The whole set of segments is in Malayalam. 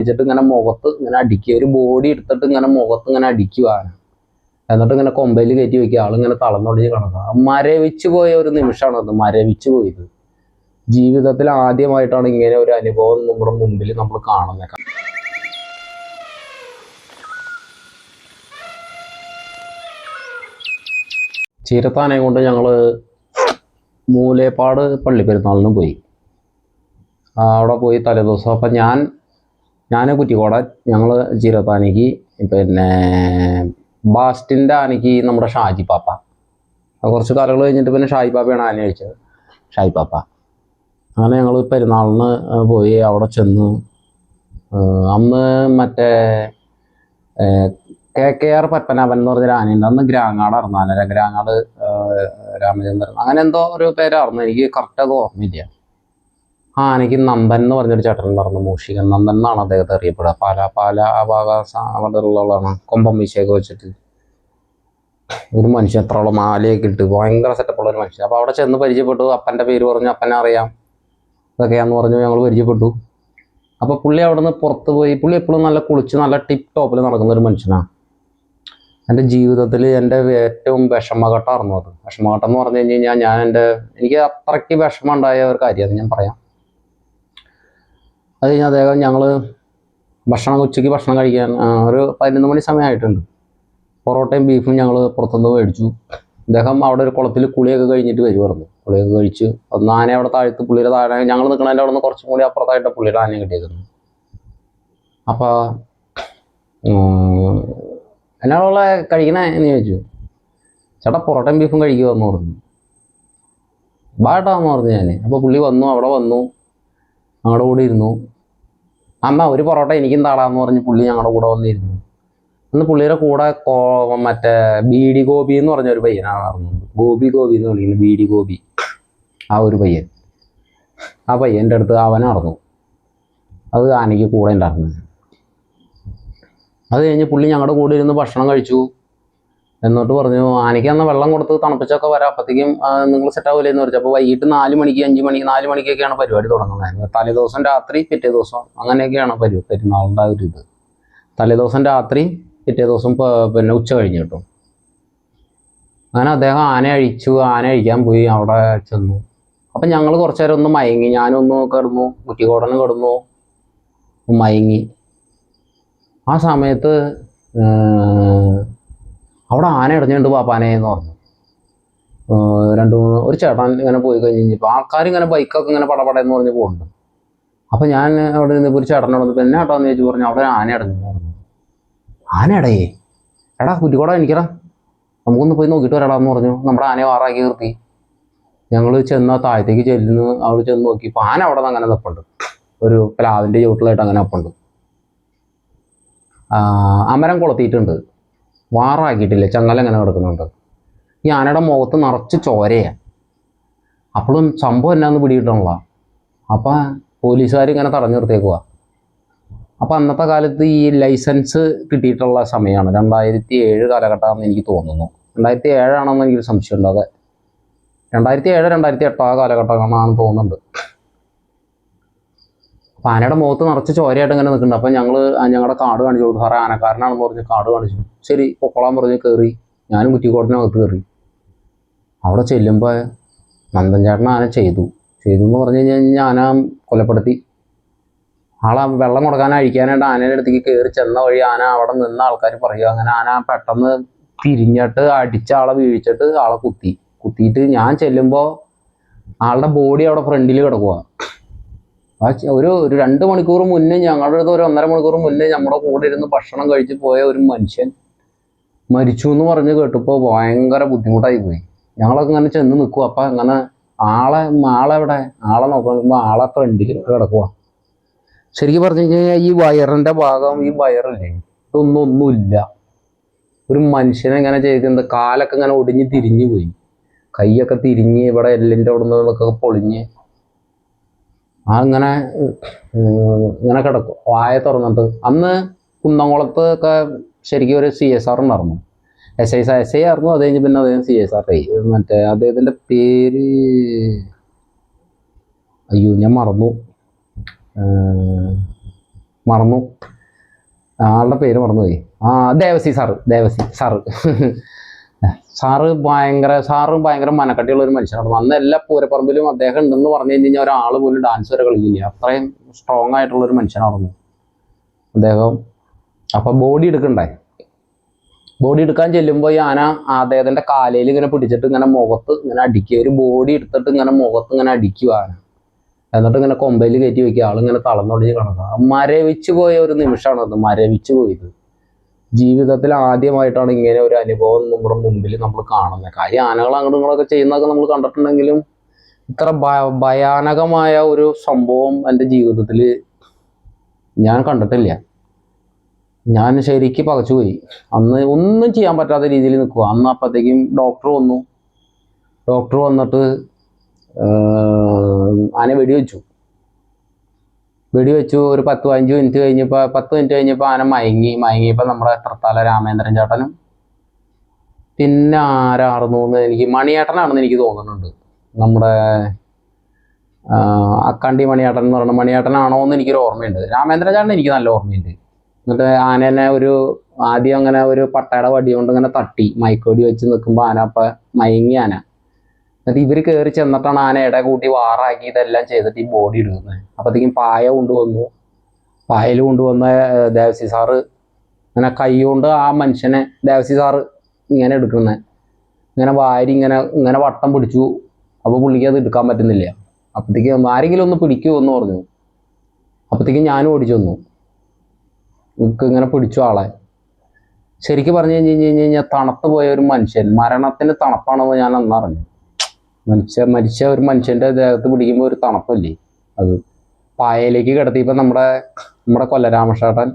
വെച്ചിട്ട് ഇങ്ങനെ മുഖത്ത് ഇങ്ങനെ അടിക്കുക. ഒരു ബോഡി എടുത്തിട്ട് ഇങ്ങനെ മുഖത്ത് ഇങ്ങനെ അടിക്കുക. എന്നിട്ട് ഇങ്ങനെ കൊമ്പയിൽ കയറ്റി വെക്കുക. ആളിങ്ങനെ തളർന്നൊടിഞ്ഞ് കിടക്കുക. മരവിച്ചു പോയ ഒരു നിമിഷമാണ് അത്. മരവിച്ചു പോയത്. ജീവിതത്തിൽ ആദ്യമായിട്ടാണ് ഇങ്ങനെ ഒരു അനുഭവം നമ്മുടെ മുമ്പിൽ നമ്മൾ കാണുന്നത്. ചീരത്താനെ കൊണ്ട് ഞങ്ങൾ മൂലേപ്പാട് പള്ളി പെരുന്നാളിന് പോയി അവിടെ പോയി തലേദിവസം. അപ്പം ഞാൻ ഞാൻ കുറ്റിക്കോട ഞങ്ങൾ ചീരത്താനയ്ക്ക് പിന്നെ ബാസ്റ്റിന്റെ ആനയ്ക്ക് നമ്മുടെ ഷാജി പാപ്പ. കുറച്ച് കാലങ്ങൾ കഴിഞ്ഞിട്ട് പിന്നെ ഷാജി പാപ്പയാണ് ആന കഴിച്ചത് ഷാജി പാപ്പ. അങ്ങനെ ഞങ്ങൾ പെരുന്നാളിന് പോയി അവിടെ ചെന്ന് അന്ന് മറ്റേ കെ കെ ആർ പത്മനാഭൻ എന്ന് പറഞ്ഞൊരു ആനയുണ്ട്. അന്ന് ഗ്രാങ്ങാട് അറന്നാന ഗ്രാങ്ങാട് രാമചന്ദ്രൻ. അങ്ങനെ എന്തോ ഒരു പേരായിരുന്നു എനിക്ക് കറക്റ്റ് അത് ഓർമ്മയില്ല. ആനയ്ക്ക് നന്ദൻ എന്ന് പറഞ്ഞൊരു ചേട്ടൻ ഉണ്ടായിരുന്നു മൂഷികൻ നന്ദൻ എന്നാണ് അദ്ദേഹത്തെ അറിയപ്പെടുക. പാല പാല ആ ഭാഗ സ- കൊമ്പം വീശിയൊക്കെ വെച്ചിട്ട്. ഒരു മനുഷ്യൻ എത്രയോളം മാലയൊക്കെ ഇട്ട് ഭയങ്കര സെറ്റപ്പുള്ള ഒരു മനുഷ്യൻ. അപ്പോൾ അവിടെ ചെന്ന് പരിചയപ്പെട്ടു. അപ്പന്റെ പേര് പറഞ്ഞു അപ്പനെ അറിയാം. ഇതൊക്കെയാന്ന് പറഞ്ഞു ഞങ്ങൾ പരിചയപ്പെട്ടു. അപ്പോൾ പുള്ളി അവിടെ നിന്ന് പുറത്ത് പോയി. പുള്ളി എപ്പോഴും നല്ല കുളിച്ച് നല്ല ടിപ്പ് ടോപ്പിൽ നടക്കുന്ന ഒരു മനുഷ്യനാണ് എന്റെ ജീവിതത്തിൽ എന്റെ ഏറ്റവും വിഷമഘട്ടമായിരുന്നു അത്. വിഷമഘട്ടം എന്ന് പറഞ്ഞു കഴിഞ്ഞ് കഴിഞ്ഞാൽ ഞാൻ എന്റെ എനിക്ക് അത്രയ്ക്ക് വിഷമം ഉണ്ടായ ഒരു കാര്യമാണ് ഞാൻ പറയാം. അത് കഴിഞ്ഞ് അദ്ദേഹം ഞങ്ങൾ ഭക്ഷണം ഉച്ചയ്ക്ക് ഭക്ഷണം കഴിക്കാൻ ഒരു പതിനൊന്ന് മണി സമയമായിട്ടുണ്ട്. പൊറോട്ടയും ബീഫും ഞങ്ങൾ പുറത്തുനിന്ന് മേടിച്ചു. അദ്ദേഹം അവിടെ ഒരു കുളത്തിൽ കുളിയൊക്കെ കഴിഞ്ഞിട്ട് വരുമായിരുന്നു കുളിയൊക്കെ കഴിച്ച് ഒന്ന് ആന അവിടെ താഴ്ത്ത് പുള്ളിയുടെ താഴെ ഞങ്ങൾ നിൽക്കണതിന്റെ അവിടെ നിന്ന് കുറച്ചും കൂടി അപ്പുറത്തായിട്ട് പുള്ളിയുടെ ആനയും കിട്ടിയിരുന്നു അപ്പോൾ എന്നാളുള്ള കഴിക്കണേ എന്ന് ചോദിച്ചു. ചേട്ടാ പൊറോട്ടയും ബീഫും കഴിക്കുമെന്ന് പറഞ്ഞു. ബാട്ടാന്ന് പറഞ്ഞു ഞാൻ അപ്പോൾ പുള്ളി വന്നു അവിടെ വന്നു. ഞങ്ങളുടെ കൂടെ ഇരുന്നു. അമ്മ ഒരു പൊറോട്ട എനിക്കും താടാന്ന് പറഞ്ഞ് പുള്ളി ഞങ്ങളുടെ കൂടെ വന്നിരുന്നു. അന്ന് പുള്ളിയുടെ കൂടെ കോ- മറ്റേ ബീഡി ഗോപി എന്ന് പറഞ്ഞ ഒരു പയ്യനാണ് ഗോപി ഗോപി എന്ന് വിളിക്കുന്നത് ബീഡി ഗോപി. ആ ഒരു പയ്യൻ. ആ പയ്യന്റെ അടുത്ത് അവൻ നടന്നു. അത് ആനയ്ക്ക് കൂടെ ഉണ്ടായിരുന്നു അത് കഴിഞ്ഞ് പുള്ളി ഞങ്ങളുടെ കൂടെ ഇരുന്ന് ഭക്ഷണം കഴിച്ചു. എന്നിട്ട് പറഞ്ഞു ആനയ്ക്ക് അന്ന് വെള്ളം കൊടുത്ത് തണുപ്പിച്ചൊക്കെ വരാം. അപ്പത്തേക്കും നിങ്ങൾ സെറ്റ് ആവില്ലേ എന്ന് പറഞ്ഞു അപ്പോൾ വൈകിട്ട് നാല് മണിക്ക് അഞ്ച് മണി നാല് മണിക്കൊക്കെയാണ് പരിപാടി തുടങ്ങുന്നത്. തലേ ദിവസം രാത്രി പിറ്റേ ദിവസം അങ്ങനെയൊക്കെയാണ് പരിപാടി പെരുന്നാളിന്റെ ഒരു ഇത്. തലേ ദിവസം രാത്രി പിറ്റേ ദിവസം പിന്നെ ഉച്ച കഴിഞ്ഞ് കിട്ടും. അങ്ങനെ അദ്ദേഹം ആന അഴിച്ചു. ആന അഴിക്കാൻ പോയി അവിടെ ചെന്നു. അപ്പം ഞങ്ങൾ കുറച്ചു നേരം ഒന്ന് മയങ്ങി. ഞാനൊന്ന് കിടന്നു. കുറ്റിക്കോടനും കിടന്നു. മയങ്ങി. ആ സമയത്ത് അവിടെ ആന ഇടഞ്ഞുണ്ട് പാപ്പാനെ എന്ന് പറഞ്ഞു. രണ്ടു മൂന്ന് ഒരു ചേട്ടൻ ഇങ്ങനെ പോയി കഴിഞ്ഞ് കഴിഞ്ഞപ്പോൾ ആൾക്കാർ ഇങ്ങനെ ബൈക്കൊക്കെ ഇങ്ങനെ പടപടയെന്ന് പറഞ്ഞ് പോകുന്നുണ്ട് അപ്പം ഞാൻ അവിടെ നിന്ന് ഒരു ചേട്ടനോട് എന്നെ ഏട്ടാന്ന് ചോദിച്ചു പറഞ്ഞു അവിടെ ആന ഇടഞ്ഞു പറഞ്ഞു. ആന ഇടയേ എടാ കുറ്റിക്കോടാ എനിക്കടാ. നമുക്കൊന്ന് പോയി നോക്കിയിട്ട് വരാടാന്ന് പറഞ്ഞു. നമ്മുടെ ആനയെ വാറാക്കി നിർത്തി. ഞങ്ങൾ ചെന്ന താഴത്തേക്ക് ചെല്ലുന്നു. അവിടെ ചെന്ന് നോക്കി. ഇപ്പം ആന അവിടെ നിന്ന് അങ്ങനെ നിൽപ്പുണ്ട് ഒരു പ്ലാവിന്റെ ചുവട്ടിലായിട്ട് അങ്ങനെ നിൽപ്പുണ്ട് അമരം കൊളത്തിയിട്ടുണ്ട്. വാറാക്കിയിട്ടില്ല? ചങ്ങല ഇങ്ങനെ കിടക്കുന്നുണ്ട്? ഈ ആനയുടെ മുഖത്ത് നിറച്ച് ചോരയാണ് അപ്പോഴും സംഭവം എന്നാന്ന് പിടികിട്ടണല്ലോ അപ്പം പോലീസുകാർ ഇങ്ങനെ തടഞ്ഞു നിർത്തിയേക്കുക അപ്പം അന്നത്തെ കാലത്ത് ഈ ലൈസൻസ് കിട്ടിയിട്ടുള്ള സമയമാണ് രണ്ടായിരത്തി ഏഴ് കാലഘട്ടമാണെന്ന് എനിക്ക് തോന്നുന്നു. രണ്ടായിരത്തി ഏഴാണെന്ന് എനിക്കൊരു സംശയമുണ്ട്. അതെ. രണ്ടായിരത്തി ഏഴ് രണ്ടായിരത്തി എട്ടോ കാലഘട്ടമാണെന്ന് തോന്നുന്നുണ്ട്. അപ്പം ആനയുടെ മുഖത്ത് നിറച്ച് ചോരയായിട്ട് ഇങ്ങനെ നിൽക്കുന്നുണ്ട്. അപ്പൊ ഞങ്ങൾ ഞങ്ങളുടെ കാർഡ് കാണിച്ചു കൊടുത്തു. സാറേ ആനക്കാരനാണെന്ന് പറഞ്ഞ് കാർഡ് കാണിച്ചു. ശരി പൊക്കോളാൻ പറഞ്ഞ് കയറി ഞാനും കുറ്റിക്കോട്ടിനകത്ത് കയറി അവിടെ ചെല്ലുമ്പോൾ നന്ദൻ ചേട്ടൻ ആന ചെയ്തു. ചെയ്തു എന്ന് പറഞ്ഞു കഴിഞ്ഞാൽ ആന കൊലപ്പെടുത്തി. ആളെ വെള്ളം കൊടുക്കാൻ അഴിക്കാനായിട്ട് ആനയുടെ അടുത്തേക്ക് കയറി ചെന്ന വഴി ആന അവിടെ നിന്ന ആൾക്കാർ പറയുക. അങ്ങനെ ആന പെട്ടെന്ന് തിരിഞ്ഞിട്ട് അടിച്ച ആളെ വീഴിച്ചിട്ട് ആളെ കുത്തി. കുത്തിയിട്ട് ഞാൻ ചെല്ലുമ്പോൾ ആളുടെ ബോഡി അവിടെ ഫ്രണ്ടിൽ കിടക്കുക ആ ഒരു ഒരു രണ്ട് മണിക്കൂർ മുന്നേ ഞങ്ങളുടെ അടുത്ത് ഒരു ഒന്നര മണിക്കൂർ മുന്നേ നമ്മുടെ കൂടെ ഇരുന്ന് ഭക്ഷണം കഴിച്ച് പോയ ഒരു മനുഷ്യൻ മരിച്ചു എന്ന് പറഞ്ഞ് കേട്ടപ്പോൾ ഭയങ്കര ബുദ്ധിമുട്ടായി പോയി. ഞങ്ങളൊക്കെ ഇങ്ങനെ ചെന്ന് നിൽക്കും അപ്പം അങ്ങനെ ആളെ ആളെവിടെ ആളെ നോക്കുമ്പോൾ ആളെ ഫ്രണ്ടിൽ കിടക്കുക ശരിക്കും പറഞ്ഞു കഴിഞ്ഞാൽ ഈ വയറിന്റെ ഭാഗം ഈ വയറില്ലേ? ഇതൊന്നും ഒന്നുമില്ല ഒരു മനുഷ്യനെ ഇങ്ങനെ ചെയ്തിട്ടുണ്ട് കാലൊക്കെ ഇങ്ങനെ ഒടിഞ്ഞ് തിരിഞ്ഞു പോയി. കൈയൊക്കെ തിരിഞ്ഞ് ഇവിടെ എല്ലിന്റെ അവിടെ നിന്നൊക്കെ പൊളിഞ്ഞ് ആ ഇങ്ങനെ കിടക്കും. വായ തുറന്നിട്ട്. അന്ന് കുന്നംകുളത്ത് ഒക്കെ ശരിക്കും ഒരു സി എസ് ആർ ഉണ്ടായിരുന്നു. എസ് ഐ എസ് ഐ ആയിരുന്നു. അത് കഴിഞ്ഞ് പിന്നെ അദ്ദേഹം സി എസ് ആർ ആയി. മറ്റേ അദ്ദേഹത്തിന്റെ പേര് അയ്യോ ഞാൻ മറന്നു. മറന്നു. ആളുടെ പേര് മറന്നുപോയി. ആ Devasi sir Devasi sir. Sir ഭയങ്കര സാറ് ഭയങ്കര മനക്കട്ടിയുള്ള ഒരു മനുഷ്യനാണ്. അന്ന് എല്ലാ പൂരപ്പറമ്പിലും അദ്ദേഹം ഉണ്ടെന്ന് പറഞ്ഞു കഴിഞ്ഞ് കഴിഞ്ഞാൽ ഒരാൾ പോലും ഡാൻസ് വരെ കളിക്കില്ല. അത്രയും സ്ട്രോങ് ആയിട്ടുള്ള ഒരു മനുഷ്യനാണ് അദ്ദേഹം. അപ്പം ബോഡി എടുക്കണ്ടേ? ബോഡി എടുക്കാൻ ചെല്ലുമ്പോൾ ആന അദ്ദേഹത്തിന്റെ കാലയിൽ ഇങ്ങനെ പിടിച്ചിട്ട് ഇങ്ങനെ മുഖത്ത് ഇങ്ങനെ അടിക്കുക. ഒരു ബോഡി എടുത്തിട്ട് ഇങ്ങനെ മുഖത്ത് ഇങ്ങനെ അടിക്കുക ആന. എന്നിട്ട് ഇങ്ങനെ കൊമ്പയിൽ കയറ്റി വെക്കുക. ആളിങ്ങനെ തളർന്നൊടിഞ്ഞ് കിടക്കുക. മരവിച്ചു പോയ ഒരു നിമിഷമാണ് അത് മരവിച്ചു പോയത്. ജീവിതത്തിൽ ആദ്യമായിട്ടാണ് ഇങ്ങനെ ഒരു അനുഭവം നമ്മുടെ മുമ്പിൽ നമ്മൾ കാണുന്നത്. കാര്യം ആനകൾ അങ്ങോട്ടും ഇങ്ങോട്ടൊക്കെ ചെയ്യുന്നതൊക്കെ നമ്മൾ കണ്ടിട്ടുണ്ടെങ്കിലും ഇത്ര ഭയാനകമായ ഒരു സംഭവം എന്റെ ജീവിതത്തിൽ ഞാൻ കണ്ടിട്ടില്ല. ഞാൻ ശരിക്ക് പകച്ചുപോയി അന്ന് ഒന്നും ചെയ്യാൻ പറ്റാത്ത രീതിയിൽ നിൽക്കുക. അന്ന് അപ്പോഴത്തേക്കും ഡോക്ടർ വന്നു. ഡോക്ടർ വന്നിട്ട് ആന വെടിവെച്ചു. വെടിവെച്ചു ഒരു പത്ത് പതിനഞ്ച് മിനിറ്റ് കഴിഞ്ഞപ്പോൾ പത്ത് മിനിറ്റ് കഴിഞ്ഞപ്പോൾ ആന മയങ്ങി മയങ്ങിയപ്പോൾ നമ്മുടെ തൃത്താല രാമേന്ദ്രൻ ചേട്ടനും പിന്നെ ആരാർന്നു എനിക്ക് മണിയേട്ടനാണെന്ന് എനിക്ക് തോന്നുന്നുണ്ട്. നമ്മുടെ അക്കാണ്ടി മണിയേട്ടൻ എന്ന് പറയുന്ന മണിയേട്ടനാണോ എന്ന് എനിക്കൊരു ഓർമ്മയുണ്ട്. രാമേന്ദ്രൻ ചേട്ടൻ എനിക്ക് നല്ല ഓർമ്മയുണ്ട്. എന്നിട്ട് ആനേനെ ഒരു ആദ്യം അങ്ങനെ ഒരു പട്ടയുടെ വടി കൊണ്ട് ഇങ്ങനെ തട്ടി മയക്കോടി വെച്ച് നിൽക്കുമ്പോൾ ആന അപ്പം മയങ്ങി ആന. എന്നിട്ട് ഇവർ കയറി ചെന്നിട്ടാണ് ആന ഇട കൂട്ടി വാറാക്കി ഇതെല്ലാം ചെയ്തിട്ട് ഈ ബോഡി എടുക്കുന്നത് അപ്പോഴത്തേക്കും പായ കൊണ്ടുവന്നു. പായൽ കൊണ്ടുവന്ന ദേവസി സാറ് ഇങ്ങനെ കൈ കൊണ്ട് ആ മനുഷ്യനെ ദേവസി സാറ് ഇങ്ങനെ എടുക്കുന്നത് ഇങ്ങനെ വാരി ഇങ്ങനെ ഇങ്ങനെ വട്ടം പിടിച്ചു. അപ്പോൾ പുള്ളിക്ക് അത് എടുക്കാൻ പറ്റുന്നില്ല. അപ്പോഴത്തേക്കും ആരെങ്കിലും ഒന്ന് പിടിക്കൂ എന്ന് പറഞ്ഞു. അപ്പോഴത്തേക്കും ഞാനും ഓടിച്ചു വന്നു. ഇങ്ങനെ പിടിച്ചു ആളെ. ശരിക്കും പറഞ്ഞു കഴിഞ്ഞ് കഴിഞ്ഞ് കഴിഞ്ഞാൽ തണുത്ത് പോയ ഒരു മനുഷ്യൻ. മരണത്തിന് തണുപ്പാണെന്ന് ഞാൻ അന്ന് അറിഞ്ഞു. മനുഷ്യ മരിച്ച ഒരു മനുഷ്യന്റെ ദേഹത്ത് പിടിക്കുമ്പോൾ ഒരു തണുപ്പല്ലേ? അത് പായയിലേക്ക് കിടത്തിയപ്പോൾ നമ്മുടെ നമ്മുടെ കൊല്ലരാമേട്ടൻ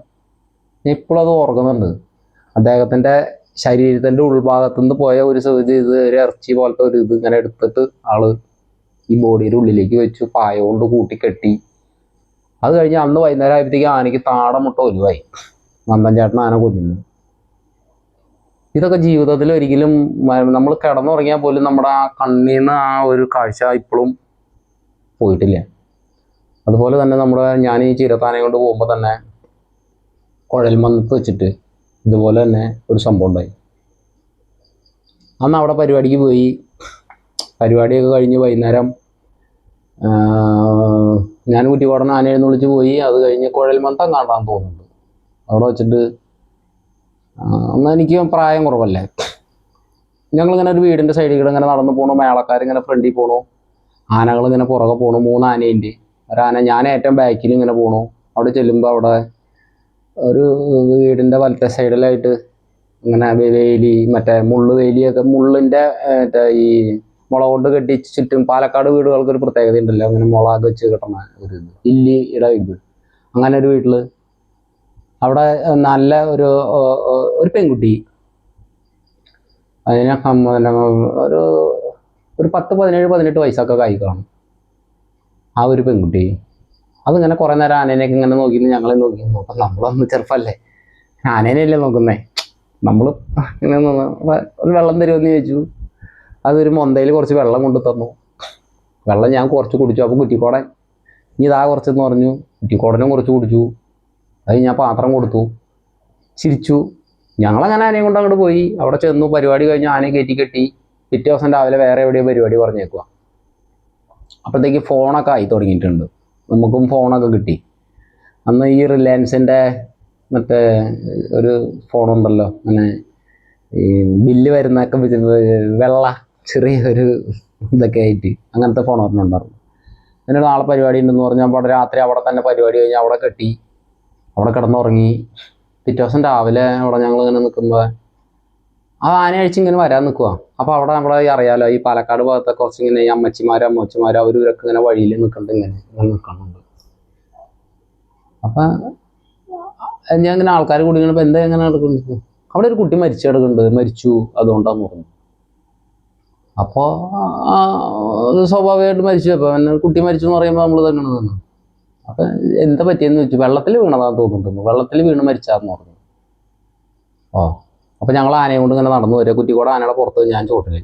ഞാൻ ഇപ്പോഴും അത് ഓർക്കുന്നുണ്ട്. അദ്ദേഹത്തിന്റെ ശരീരത്തിന്റെ ഉൾഭാഗത്തു നിന്ന് പോയ ഒരു ഇത് ഒരു ഇറച്ചി പോലത്തെ ഒരു ഇത് ഇങ്ങനെ എടുത്തിട്ട് ആൾ ഈ ബോഡിയുടെ ഉള്ളിലേക്ക് വെച്ചു പായ കൊണ്ട് കൂട്ടി കെട്ടി അത് കഴിഞ്ഞ് അന്ന് വൈകുന്നേരം ആയപ്പോഴത്തേക്ക് ആനയ്ക്ക് താടമുട്ട ഒരുവായി. നന്ദൻ ചേട്ടൻ ആന കൊല്ലുന്നു. ഇതൊക്കെ ജീവിതത്തിൽ ഒരിക്കലും നമ്മൾ കിടന്നുറങ്ങിയാൽ പോലും നമ്മുടെ ആ കണ്ണിൽ നിന്ന് ആ ഒരു കാഴ്ച ഇപ്പോഴും പോയിട്ടില്ല. അതുപോലെ തന്നെ നമ്മുടെ ഞാൻ ഈ ചിരത്താനെ കൊണ്ട് പോകുമ്പോൾ തന്നെ കുഴൽമന്നത്ത് വെച്ചിട്ട് ഇതുപോലെ തന്നെ ഒരു സംഭവം ഉണ്ടായി. അന്ന് അവിടെ പരിപാടിക്ക് പോയി. പരിപാടിയൊക്കെ കഴിഞ്ഞ് വൈകുന്നേരം ഞാൻ കുറ്റിക്കോടൻ ആനയെന്ന് വിളിച്ച് പോയി. അത് കഴിഞ്ഞ് കുഴൽമന്തം കാണാൻ തോന്നുന്നുണ്ട്. അവിടെ വെച്ചിട്ട് അന്ന് എനിക്ക് പ്രായം കുറവല്ലേ? ഞങ്ങളിങ്ങനെ ഒരു വീടിന്റെ സൈഡിൽ കൂടെ ഇങ്ങനെ നടന്നു പോണു മേളക്കാരിങ്ങനെ ഫ്രണ്ടിൽ പോണു. ആനകൾ ഇങ്ങനെ പുറകെ പോണു മൂന്ന് ഒരാന ഞാൻ ഏറ്റവും ബാക്കിൽ ഇങ്ങനെ പോണു. അവിടെ ചെല്ലുമ്പോൾ അവിടെ ഒരു വീടിന്റെ വലത്തെ സൈഡിലായിട്ട് ഇങ്ങനെ വേലി മറ്റേ മുള്ള് വേലിയൊക്കെ മുള്ളിന്റെ മറ്റേ ഈ മുള കൊണ്ട് കെട്ടി ചുറ്റും പാലക്കാട് വീടുകൾക്ക് ഒരു പ്രത്യേകത ഉണ്ടല്ലോ. അങ്ങനെ മുളക് വെച്ച് കിട്ടണ ഒരു ഇത്. ഇല്ലിയുടെ ഇത് അങ്ങനെ ഒരു വീട്ടിൽ അവിടെ നല്ല ഒരു ഒരു പെൺകുട്ടി. അതിനെ ഒരു ഒരു പത്ത് പതിനേഴ് പതിനെട്ട് വയസ്സൊക്കെ കൈ കാണും ആ ഒരു പെൺകുട്ടി. അതിങ്ങനെ കുറേ നേരം ആനേനെയൊക്കെ ഇങ്ങനെ നോക്കി ഞങ്ങളെ നോക്കി നോക്കാം നമ്മളൊന്ന് ചെറുപ്പമല്ലേ ആനേനെയല്ലേ നോക്കുന്നേ? നമ്മൾ ഇങ്ങനെ ഒരു വെള്ളം തരുമെന്ന് ചോദിച്ചു. അതൊരു മൊന്തയിൽ കുറച്ച് വെള്ളം കൊണ്ടു തന്നു. വെള്ളം ഞാൻ കുറച്ച് കുടിച്ചു. അപ്പോൾ കുറ്റിക്കോടൻ ഇനി ഇതാ കുറച്ചെന്ന് പറഞ്ഞു. കുറ്റിക്കോടനും കുറച്ച് കുടിച്ചു. അത് ഞാൻ പാത്രം കൊടുത്തു. ചിരിച്ചു. ഞങ്ങളങ്ങനെ ആനയും കൊണ്ട് അങ്ങോട്ട് പോയി. അവിടെ ചെന്നു പരിപാടി കഴിഞ്ഞ് ആനയെ കയറ്റി കെട്ടി. പിറ്റേ ദിവസം രാവിലെ വേറെ എവിടെയോ പരിപാടി പറഞ്ഞേക്കുക അപ്പോഴത്തേക്ക് ഫോണൊക്കെ ആയി തുടങ്ങിയിട്ടുണ്ട്. നമുക്കും ഫോണൊക്കെ കിട്ടി. അന്ന് ഈ റിലയൻസിന്റെ മറ്റേ ഒരു ഫോണുണ്ടല്ലോ അങ്ങനെ ഈ ബില്ല് വരുന്നൊക്കെ വെള്ള വെള്ള ചെറിയൊരു ഇതൊക്കെ ആയിട്ട് അങ്ങനത്തെ ഫോൺ പറഞ്ഞിട്ടുണ്ടായിരുന്നു പിന്നെ നാളെ പരിപാടി ഉണ്ടെന്ന് പറഞ്ഞാൽ അവിടെ രാത്രി അവിടെ തന്നെ പരിപാടി കഴിഞ്ഞ് അവിടെ കെട്ടി. അവിടെ കിടന്നുറങ്ങി. പിറ്റേ ദിവസം രാവിലെ അവിടെ ഞങ്ങൾ ഇങ്ങനെ നിൽക്കുമ്പോൾ ആ ആന അഴിച്ച് ഇങ്ങനെ വരാൻ നിൽക്കുക അപ്പോൾ അവിടെ നമ്മളെ അറിയാലോ ഈ പാലക്കാട് ഭാഗത്തെ കുറച്ച് ഇങ്ങനെ ഈ അമ്മച്ചിമാരും അമ്മച്ചിമാരും ഇവരൊക്കെ ഇങ്ങനെ വഴിയിൽ നിൽക്കുന്നുണ്ട് ഇങ്ങനെ ഇങ്ങനെ നിൽക്കുന്നുണ്ട്. അപ്പം ഞാൻ ഇങ്ങനെ ആൾക്കാർ കൂടി ഇങ്ങനെ എന്താ എങ്ങനെ നടക്കുന്നു അവിടെ ഒരു കുട്ടി മരിച്ചു കിടക്കുന്നുണ്ട്. മരിച്ചു അതുകൊണ്ടാന്ന് പറഞ്ഞു അപ്പോൾ സ്വാഭാവികമായിട്ട് മരിച്ചു. അപ്പോൾ പിന്നെ കുട്ടി മരിച്ചു എന്ന് പറയുമ്പോൾ നമ്മൾ തന്നെ തന്നെ അപ്പം എന്താ പറ്റിയെന്ന് ചോദിച്ചു. വെള്ളത്തിൽ വീണതാന്ന് തോന്നുന്നുണ്ട് വെള്ളത്തിൽ വീണ് മരിച്ചാന്ന് പറഞ്ഞു. ഓ അപ്പം ഞങ്ങൾ ആനയെ കൊണ്ട് ഇങ്ങനെ നടന്നു. വരിക കുറ്റിക്കോട് ആനയുടെ പുറത്ത് ഞാൻ ചോട്ടിൽ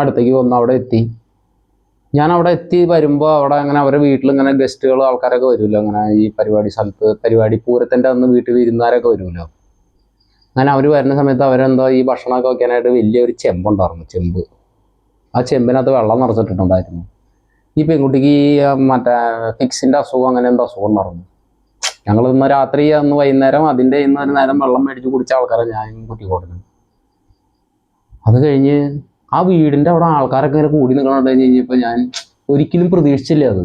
അടുത്തേക്ക് വന്നു അവിടെ എത്തി. ഞാൻ അവിടെ എത്തി വരുമ്പോൾ അവിടെ അങ്ങനെ അവരുടെ വീട്ടിൽ ഇങ്ങനെ ഗസ്റ്റുകൾ ആൾക്കാരൊക്കെ വരുമല്ലോ. അങ്ങനെ ഈ പരിപാടി സ്ഥലത്ത് പരിപാടി പൂരത്തിന്റെ അന്ന് വീട്ടിൽ വിരുന്നുകാരൊക്കെ വരുമല്ലോ. അങ്ങനെ അവർ വരുന്ന സമയത്ത് അവരെന്തോ ഈ ഭക്ഷണമൊക്കെ വയ്ക്കാനായിട്ട് വലിയൊരു ചെമ്പുണ്ടായിരുന്നു ചെമ്പ്. ആ ചെമ്പിനകത്ത് വെള്ളം നിറച്ചിട്ടുണ്ടായിരുന്നു ഈ പെൺകുട്ടിക്ക് ഈ മറ്റേ ഫിക്സിന്റെ അസുഖം അങ്ങനെ എന്തോ അസുഖം നടന്നു ഞങ്ങൾ ഇന്ന് രാത്രി അന്ന് വൈകുന്നേരം അതിന്റെ ഇന്ന് ഒരു നേരം വെള്ളം മേടിച്ച് കുടിച്ച ആൾക്കാരെ ഞാൻ കുട്ടി കുട്ടിക്കോട്ടുന്നത് അത് കഴിഞ്ഞ് ആ വീടിന്റെ അവിടെ ആൾക്കാരൊക്കെ ഇങ്ങനെ കൂടി നിൽക്കണോണ്ട് കഴിഞ്ഞപ്പോൾ ഞാൻ ഒരിക്കലും പ്രതീക്ഷിച്ചില്ല അത്.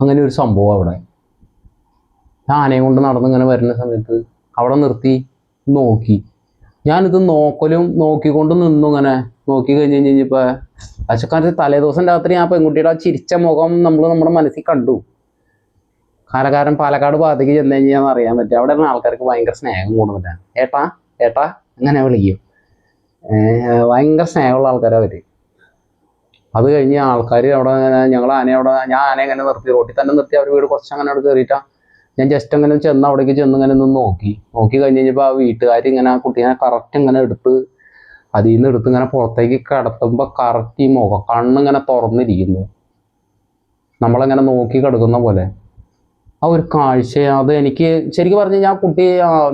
അങ്ങനെ ഒരു സംഭവം അവിടെ. ആനയും കൊണ്ട് നടന്ന് ഇങ്ങനെ വരുന്ന സമയത്ത് അവിടെ നിർത്തി നോക്കി. ഞാനിത് നോക്കലും നോക്കിക്കൊണ്ട് നിന്നു ഇങ്ങനെ. നോക്കി കഴിഞ്ഞ് കഴിഞ്ഞപ്പോൾ അച്ഛക്കാരത്ത് തലേ ദിവസം രാത്രി ആ പെൺകുട്ടിയുടെ ആ ചിരിച്ച മുഖം നമ്മൾ നമ്മുടെ മനസ്സിൽ കണ്ടു. കാലക്കാരൻ പാലക്കാട് ഭാഗത്തേക്ക് ചെന്ന് കഴിഞ്ഞാൽ അറിയാൻ പറ്റും. അവിടെ ഉള്ള ആൾക്കാർക്ക് ഭയങ്കര സ്നേഹം കൂടുതലാണ്. ഏട്ടാ ഏട്ടാ അങ്ങനെ വിളിക്കും. ഭയങ്കര സ്നേഹമുള്ള ആൾക്കാരാണ് അവർ അത് കഴിഞ്ഞ് ആൾക്കാർ അവിടെ ഞങ്ങൾ ആനയെ അവിടെ ഞാൻ ആനയെ ഇങ്ങനെ നിർത്തി. റോട്ടിൽ തന്നെ നിർത്തി. അവർ വീട് കുറച്ച് അങ്ങനെ അവിടെ കയറിയിട്ടാ ഞാൻ ജസ്റ്റ് അങ്ങനെ ചെന്ന് അവിടേക്ക് ചെന്ന് ഇങ്ങനെ നിന്ന് നോക്കി. നോക്കി കഴിഞ്ഞ് കഴിഞ്ഞപ്പോൾ ആ വീട്ടുകാർ ഇങ്ങനെ ആ കുട്ടീനെ കറക്റ്റ് ഇങ്ങനെ എടുത്ത് അതിൽ നിന്ന് എടുത്ത് ഇങ്ങനെ പുറത്തേക്ക് കിടത്തുമ്പോൾ കറക്റ്റ് ഈ മുഖം കണ്ണിങ്ങനെ തുറന്നിരിക്കുന്നു. നമ്മളിങ്ങനെ നോക്കി കിടക്കുന്ന പോലെ. ആ ഒരു കാഴ്ച അത് എനിക്ക് ശരിക്കും പറഞ്ഞു ഞാൻ കുട്ടി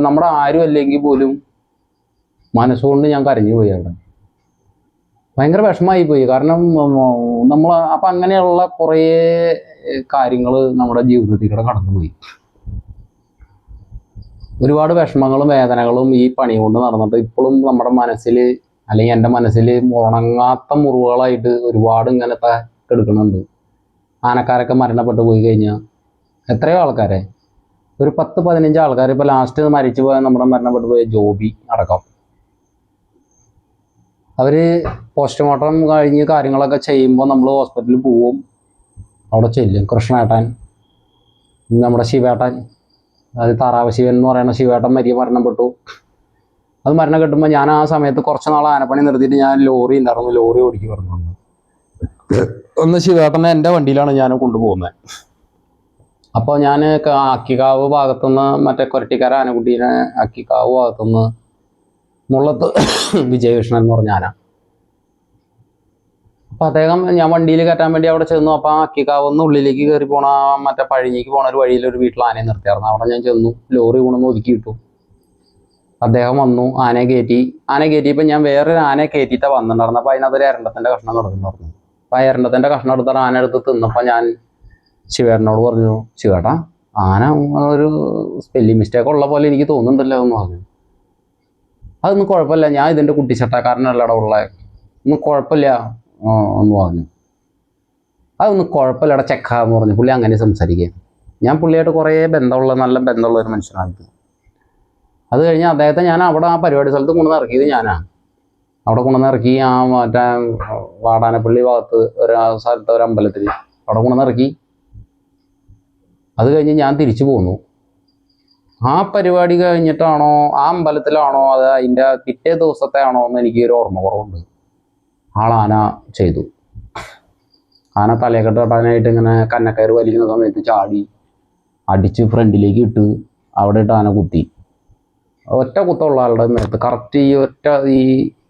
നമ്മുടെ ആരും അല്ലെങ്കിൽ പോലും മനസ്സുകൊണ്ട് ഞാൻ കരഞ്ഞു പോയി അവിടെ. ഭയങ്കര വിഷമായി പോയി. കാരണം നമ്മൾ അപ്പം അങ്ങനെയുള്ള കുറേ കാര്യങ്ങൾ നമ്മുടെ ജീവിതത്തിൽ കൂടെ കടന്നുപോയി ഒരുപാട് വിഷമങ്ങളും വേദനകളും ഈ പണി കൊണ്ട് നടന്നിട്ട് ഇപ്പോഴും നമ്മുടെ മനസ്സിൽ അല്ലെങ്കിൽ എന്റെ മനസ്സിൽ ഉണങ്ങാത്ത മുറിവുകളായിട്ട് ഒരുപാട് ഇങ്ങനത്തെ എടുക്കുന്നുണ്ട് ആനക്കാരൊക്കെ മരണപ്പെട്ടു പോയി കഴിഞ്ഞാൽ എത്രയോ ആൾക്കാരെ. ഒരു പത്ത് പതിനഞ്ച് ആൾക്കാർ ഇപ്പോൾ ലാസ്റ്റ് മരിച്ചു പോയ നമ്മുടെ മരണപ്പെട്ടു പോയ ജോബി അടക്കം. അവർ പോസ്റ്റ്മോർട്ടം കഴിഞ്ഞ് കാര്യങ്ങളൊക്കെ ചെയ്യുമ്പോൾ നമ്മൾ ഹോസ്പിറ്റലിൽ പോവും. അവിടെ ചെല്ലും. കൃഷ്ണേട്ടൻ നമ്മുടെ ശിവേട്ടൻ. അത് താറാവ് ശിവൻ എന്ന് പറയുന്ന ശിവേട്ടൻ മരിയ മരണപ്പെട്ടു. അത് മരണം കിട്ടുമ്പോൾ ഞാൻ ആ സമയത്ത് കുറച്ച് നാൾ ആനപ്പണി നിർത്തിയിട്ട് ഞാൻ ലോറി ഉണ്ടായിരുന്നു. ലോറി ഓടിക്കു പറഞ്ഞു. വന്നു ഒന്ന് ശിവേട്ടനെ എന്റെ വണ്ടിയിലാണ് ഞാൻ കൊണ്ടുപോകുന്നത് അപ്പോൾ ഞാൻ അക്കിക്കാവ് ഭാഗത്തുനിന്ന് മറ്റേ കൊരട്ടിക്കാര ആനക്കുട്ടീനെ അക്കിക്കാവ് ഭാഗത്തുനിന്ന് മുള്ളത്ത് വിജയകൃഷ്ണൻ എന്ന് പറഞ്ഞ ആന. അപ്പോൾ അദ്ദേഹം ഞാൻ വണ്ടിയിൽ കയറ്റാൻ വേണ്ടി അവിടെ ചെന്നു. അപ്പോൾ ആ അക്കിക്കാവുന്ന ഉള്ളിലേക്ക് കയറി പോണ മറ്റേ പഴഞ്ഞിക്ക് പോണ ഒരു വഴിയിൽ ഒരു വീട്ടിൽ ആനയെ നിർത്തിയായിരുന്നു അവിടെ ഞാൻ ചെന്നു. ലോറി ഗുണം ഒതുക്കി ഇട്ടു അദ്ദേഹം വന്നു ആനയെ കയറ്റി. ആനയെ കയറ്റിയപ്പോൾ ഞാൻ വേറൊരു ആനയെ കയറ്റിയിട്ടാണ് വന്നിട്ടുണ്ടായിരുന്നു അപ്പോൾ അതിനകത്തൊരു എരണ്ടത്തിന്റെ കഷ്ണം കിടക്കുന്നുണ്ടായിരുന്നു. അപ്പോൾ ആ എരണ്ടത്തിന്റെ കഷ്ണം എടുത്തിട്ട് ആന എടുത്ത് തിന്നപ്പോൾ ഞാൻ ശിവേട്ടനോട് പറഞ്ഞു ശിവേട്ടാ ആന ഒരു സ്പെല്ലിംഗ് മിസ്റ്റേക്ക് ഉള്ള പോലെ എനിക്ക് തോന്നുന്നുണ്ടല്ലോ എന്ന് പറഞ്ഞു. അതൊന്നും കുഴപ്പമില്ല. ഞാൻ ഇതിന്റെ കുട്ടിച്ചട്ടക്കാരനല്ലട ഉള്ള. ഒന്നും കുഴപ്പമില്ല എന്ന് പറഞ്ഞു. അതൊന്നും കുഴപ്പമില്ലട ചെക്ക എന്ന് പറഞ്ഞു. പുള്ളി അങ്ങനെ സംസാരിക്കുക. ഞാൻ പുള്ളിയായിട്ട് കുറേ ബന്ധമുള്ള നല്ല ബന്ധമുള്ള ഒരു മനുഷ്യനാണ്. അത് കഴിഞ്ഞ് അദ്ദേഹത്തെ ഞാൻ അവിടെ ആ പരിപാടി സ്ഥലത്ത് കൊണ്ടുവന്ന് ഇറക്കിയത് ഞാനാണ് അവിടെ കൊണ്ടുവന്ന് ഇറക്കി ആ മറ്റേ വാടാനപ്പള്ളി ഭാഗത്ത് ഒരു സ്ഥലത്ത് ഒരു അമ്പലത്തിൽ അവിടെ കൊണ്ടുവന്ന് ഇറക്കി. അത് കഴിഞ്ഞ് ഞാൻ തിരിച്ചു പോന്നു. ആ പരിപാടി കഴിഞ്ഞിട്ടാണോ ആ അമ്പലത്തിലാണോ അത് അതിന്റെ പിറ്റേ ദിവസത്തെ ആണോ എന്ന് എനിക്ക് ഒരു ഓർമ്മ കുറവുണ്ട്. ആളാന ചെയ്തു. ആന തലയെക്കെട്ട് കെട്ടാനായിട്ട് ഇങ്ങനെ കന്നക്കയർ വലിക്കുന്ന സമയത്ത് ചാടി അടിച്ച് ഫ്രണ്ടിലേക്ക് ഇട്ട് അവിടെ ഇട്ട് ആന കുത്തി. ഒറ്റ കുത്തുള്ള ആളുടെ മേത്ത്. കറക്റ്റ് ഈ ഒറ്റ ഈ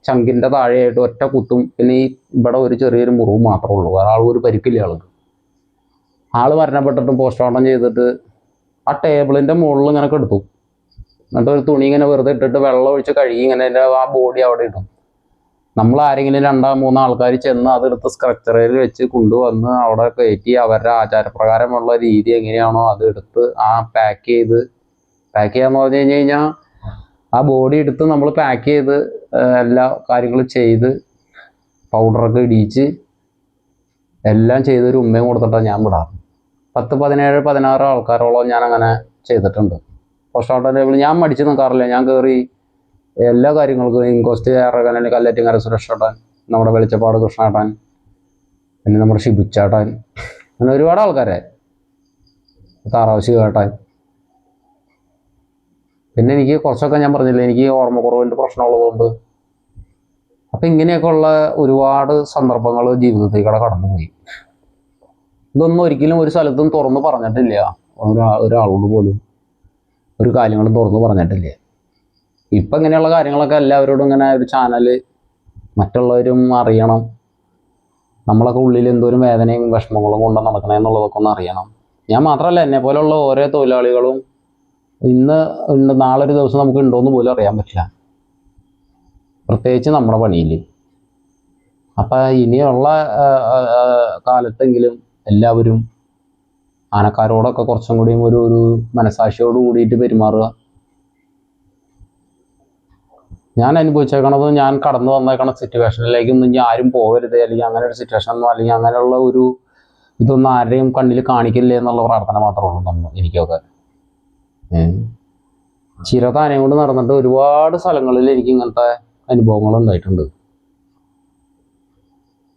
ചങ്കിന്റെ താഴെയായിട്ട് ഒറ്റ കുത്തും. പിന്നെ ഈ ഇവിടെ ഒരു ചെറിയൊരു മുറിവ് മാത്രമേ ഉള്ളൂ. വേറെ ആൾ ഒരു പരിക്കില്ല ആൾക്ക്. ആൾ മരണപ്പെട്ടിട്ടും പോസ്റ്റ്മോർട്ടം ചെയ്തിട്ട് ആ ടേബിളിന്റെ മുകളിൽ ഇങ്ങനെ കെടുത്തു. എന്നിട്ട് ഒരു തുണി ഇങ്ങനെ വെറുതെ ഇട്ടിട്ട് വെള്ളം ഒഴിച്ച് കഴുകി ഇങ്ങനെ എന്റെ ആ ബോഡി അവിടെ ഇടും നമ്മൾ ആരെങ്കിലും രണ്ടോ മൂന്നോ ആൾക്കാർ ചെന്ന് അതെടുത്ത് സ്ട്രക്ചറിൽ വെച്ച് കൊണ്ടുവന്ന് അവിടെ കയറ്റി അവരുടെ ആചാരപ്രകാരമുള്ള രീതി എങ്ങനെയാണോ അത് എടുത്ത് ആ പാക്ക് ചെയ്ത് പാക്ക് ചെയ്യാന്ന് പറഞ്ഞു കഴിഞ്ഞ് കഴിഞ്ഞാൽ ആ ബോഡി എടുത്ത് നമ്മൾ പാക്ക് ചെയ്ത് എല്ലാ കാര്യങ്ങളും ചെയ്ത് പൗഡറൊക്കെ ഇടിയിച്ച് എല്ലാം ചെയ്തൊരു ഉമ്മയും കൊടുത്തിട്ടാണ് ഞാൻ വിടാറ്. പത്ത് പതിനേഴ് പതിനാറ് ആൾക്കാരോളം ഞാൻ അങ്ങനെ ചെയ്തിട്ടുണ്ട് പോസ്റ്റ്മോർട്ടം ടേബിൾ ഞാൻ മടിച്ച് നിൽക്കാറില്ല ഞാൻ കയറി എല്ലാ കാര്യങ്ങൾക്കും ഇൻകോസ്റ്റ് ഇറങ്ങാൻ കല്ലറ്റിങ്ങര സുരക്ഷേട്ടൻ നമ്മുടെ വെളിച്ചപ്പാട് കൃഷ്ണേട്ടൻ പിന്നെ നമ്മുടെ ഷിബുച്ചേട്ടൻ അങ്ങനെ ഒരുപാട് ആൾക്കാരെ താറാവ് ശിവേട്ടൻ പിന്നെ എനിക്ക് കുറച്ചൊക്കെ ഞാൻ പറഞ്ഞില്ല എനിക്ക് ഓർമ്മക്കുറവിന്റെ പ്രശ്നമുള്ളതുകൊണ്ട്. അപ്പം ഇങ്ങനെയൊക്കെയുള്ള ഒരുപാട് സന്ദർഭങ്ങൾ ജീവിതത്തിൽ കൂടെ കടന്നുപോയി. ഇതൊന്നും ഒരിക്കലും ഒരു സ്ഥലത്തും തുറന്നു പറഞ്ഞിട്ടില്ല. ഒരാ ഒരാളോട് പോലും ഒരു കാര്യങ്ങളും തുറന്നു പറഞ്ഞിട്ടില്ല. ഇപ്പം ഇങ്ങനെയുള്ള കാര്യങ്ങളൊക്കെ എല്ലാവരോടും ഇങ്ങനെ ഒരു ചാനൽ മറ്റുള്ളവരും അറിയണം. നമ്മളൊക്കെ ഉള്ളിൽ എന്തോരം വേദനയും വിഷമങ്ങളും കൊണ്ട് നടക്കണമെന്നുള്ളതൊക്കെ ഒന്ന് അറിയണം. ഞാൻ മാത്രമല്ല എന്നെ പോലെയുള്ള ഓരോ തൊഴിലാളികളും ഇന്ന് ഉണ്ട് നാളെ ഒരു ദിവസം നമുക്ക് ഉണ്ടോയെന്ന് പോലും അറിയാൻ പറ്റില്ല. പ്രത്യേകിച്ച് നമ്മുടെ പണിയിൽ അപ്പം ഇനിയുള്ള കാലത്തെങ്കിലും എല്ലാവരും ആനക്കാരോടൊക്കെ കുറച്ചും കൂടിയും ഒരു ഒരു മനസാക്ഷിയോട് കൂടിയിട്ട് പെരുമാറുക. ഞാൻ അനുഭവിച്ചേക്കണത് ഞാൻ കടന്നു വന്നേക്കണ സിറ്റുവേഷനിലേക്കൊന്നും ഇനി ആരും പോകരുത് അല്ലെങ്കിൽ അങ്ങനെ ഒരു സിറ്റുവേഷൻ ഒന്നും അല്ലെങ്കിൽ അങ്ങനെയുള്ള ഒരു ഇതൊന്നും ആരുടെയും കണ്ണിൽ കാണിക്കില്ലേ എന്നുള്ള പ്രാർത്ഥന മാത്രമേ ഉള്ളൂ എനിക്കൊക്കെ. ഏ. ചിരതാനയും കൊണ്ട് നടന്നിട്ട് ഒരുപാട് സ്ഥലങ്ങളിൽ എനിക്ക് ഇങ്ങനത്തെ അനുഭവങ്ങൾ ഉണ്ടായിട്ടുണ്ട്.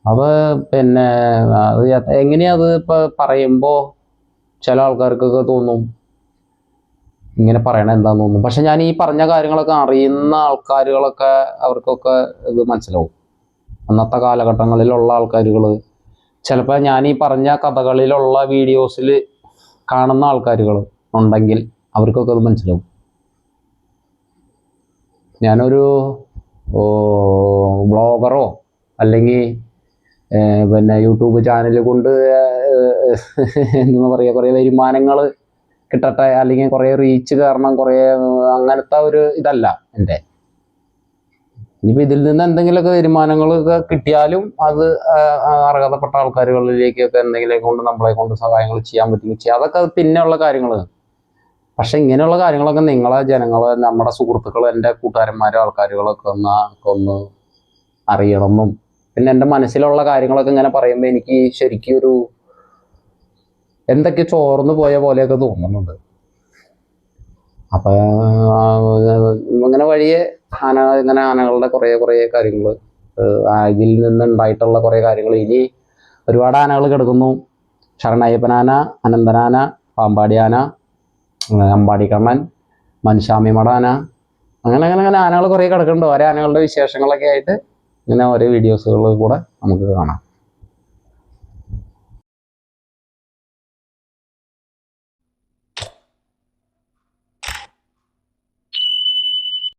അത് പിന്നെ അത് എങ്ങനെയാ അത് ഇപ്പൊ പറയുമ്പോ ചില ആൾക്കാർക്കൊക്കെ തോന്നും. ഇങ്ങനെ പറയണ എന്താന്ന് തോന്നും. പക്ഷെ ഞാൻ ഈ പറഞ്ഞ കാര്യങ്ങളൊക്കെ അറിയുന്ന ആൾക്കാരുകളൊക്കെ അവർക്കൊക്കെ ഇത് മനസ്സിലാവും. അന്നത്തെ കാലഘട്ടങ്ങളിലുള്ള ആൾക്കാരുകൾ ചിലപ്പോൾ ഞാൻ ഈ പറഞ്ഞ കഥകളിലുള്ള വീഡിയോസിൽ കാണുന്ന ആൾക്കാരുകൾ ഉണ്ടെങ്കിൽ അവർക്കൊക്കെ അത് മനസ്സിലാവും. ഞാനൊരു ബ്ലോഗറോ അല്ലെങ്കിൽ പിന്നെ യൂട്യൂബ് ചാനൽ കൊണ്ട് എന്താ പറയുക കുറേ വരുമാനങ്ങൾ കിട്ടട്ടെ അല്ലെങ്കിൽ കുറേ റീച്ച് കാരണം കുറേ അങ്ങനത്തെ ഒരു ഇതല്ല എന്റെ. ഇനിയിപ്പോൾ ഇതിൽ നിന്ന് എന്തെങ്കിലുമൊക്കെ വരുമാനങ്ങളൊക്കെ കിട്ടിയാലും അത് അർഹതപ്പെട്ട ആൾക്കാരുകളിലേക്കൊക്കെ എന്തെങ്കിലും കൊണ്ട് നമ്മളെ കൊണ്ട് സഹായങ്ങൾ ചെയ്യാൻ പറ്റുമെങ്കിൽ ചെയ്യാം അതൊക്കെ പിന്നെയുള്ള കാര്യങ്ങൾ പക്ഷെ ഇങ്ങനെയുള്ള കാര്യങ്ങളൊക്കെ നിങ്ങളെ ജനങ്ങൾ നമ്മുടെ സുഹൃത്തുക്കൾ എന്റെ കൂട്ടുകാരന്മാരെ ആൾക്കാരുകളൊക്കെ ഒന്ന് ഒന്ന് അറിയണമെന്നും പിന്നെ എന്റെ മനസ്സിലുള്ള കാര്യങ്ങളൊക്കെ ഇങ്ങനെ പറയുമ്പോൾ എനിക്ക് ശരിക്കും ഒരു എന്തൊക്കെ ചോർന്നു പോയ പോലെയൊക്കെ തോന്നുന്നുണ്ട്. അപ്പം ഇങ്ങനെ വഴിയെ ആന ഇങ്ങനെ ആനകളുടെ കുറേ കുറേ കാര്യങ്ങൾ ഇതിൽ നിന്നുണ്ടായിട്ടുള്ള കുറേ കാര്യങ്ങൾ ഇനി ഒരുപാട് ആനകൾ കിടക്കുന്നു. ശരണയ്യപ്പനാന അനന്തനാന പാമ്പാടി ആന ഉം, അമ്പാടി കമ്മൻ മൻഷാമി മടാന അങ്ങനെ അങ്ങനെ അങ്ങനെ ആനകൾ കുറേ കിടക്കുന്നുണ്ട് ഓരോ ആനകളുടെ വിശേഷങ്ങളൊക്കെ ആയിട്ട് ഇങ്ങനെ ഓരോ വീഡിയോസുകളിൽ കൂടെ നമുക്ക് കാണാം.